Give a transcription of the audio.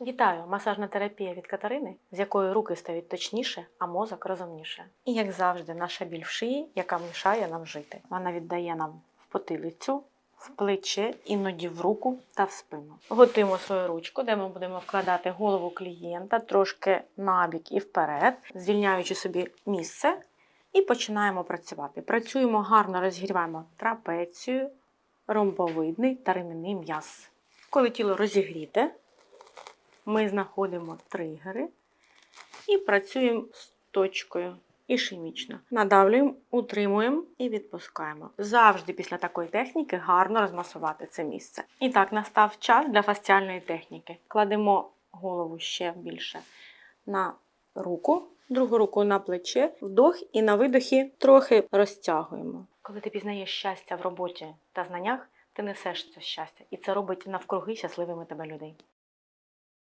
Вітаю! Масажна терапія від Катерини, з якої руки стають точніше, а мозок розумніше. І як завжди, наша біль в шиї, яка мішає нам жити. Вона віддає нам в потилицю, в плече, іноді в руку та в спину. Готуємо свою ручку, де ми будемо вкладати голову клієнта трошки набік і вперед, звільняючи собі місце, і починаємо працювати. Працюємо гарно, розгріваємо трапецію, ромбовидний та ремінний м'яз. Коли тіло розігріте, ми знаходимо тригери і працюємо з точкою ішемічно. Надавлюємо, утримуємо і відпускаємо. Завжди після такої техніки гарно розмасувати це місце. І так, настав час для фасціальної техніки. Кладемо голову ще більше на руку, другу руку на плече, вдох і на видохі трохи розтягуємо. Коли ти пізнаєш щастя в роботі та знаннях, ти несеш це щастя, і це робить навкруги щасливими тебе людей.